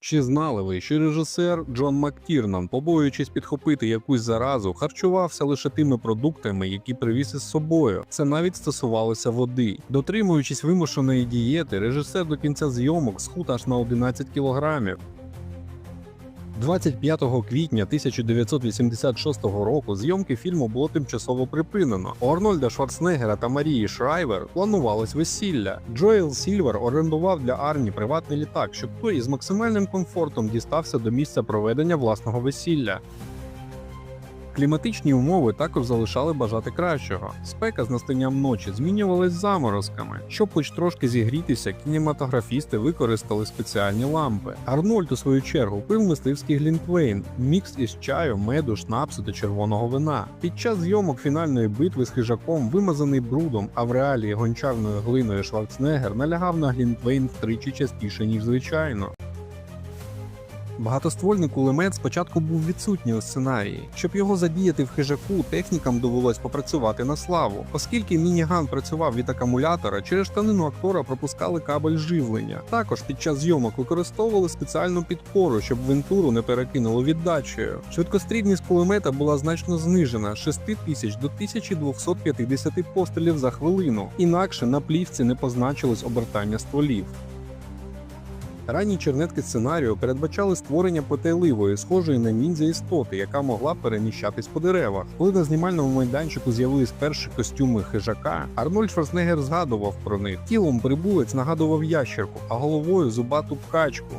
Чи знали ви, що режисер Джон Мактірнан, побоюючись підхопити якусь заразу, харчувався лише тими продуктами, які привіз із собою? Це навіть стосувалося води. Дотримуючись вимушеної дієти, режисер до кінця зйомок схуд аж на 11 кілограмів. 25 квітня 1986 року зйомки фільму було тимчасово припинено. У Арнольда Шварценеггера та Марії Шрайвер планувалось весілля. Джоел Сільвер орендував для Арні приватний літак, щоб той із максимальним комфортом дістався до місця проведення власного весілля. Кліматичні умови також залишали бажати кращого. Спека з настанням ночі змінювалась заморозками. Щоб хоч трошки зігрітися, кінематографісти використали спеціальні лампи. Арнольд, у свою чергу, пив мисливський глінтвейн, мікс із чаю, меду, шнапсу та червоного вина. Під час зйомок фінальної битви з хижаком, вимазаний брудом, а в реалії гончарною глиною Шварценеггер налягав на глінтвейн втричі частіше, ніж звичайно. Багатоствольний кулемет спочатку був відсутній у сценарії. Щоб його задіяти в хижаку, технікам довелось попрацювати на славу. Оскільки мініган працював від акумулятора, через штанину актора пропускали кабель живлення. Також під час зйомок використовували спеціальну підпору, щоб вентуру не перекинуло віддачею. Швидкострільність кулемета була значно знижена з 6000 до 1250 пострілів за хвилину. Інакше на плівці не позначилось обертання стволів. Ранні чернетки сценарію передбачали створення потайливої, схожої на ніндзя істоти, яка могла переміщатись по деревах. Коли на знімальному майданчику з'явились перші костюми хижака, Арнольд Шварценеггер згадував про них. Тілом прибулець нагадував ящерку, а головою зубату ткачку.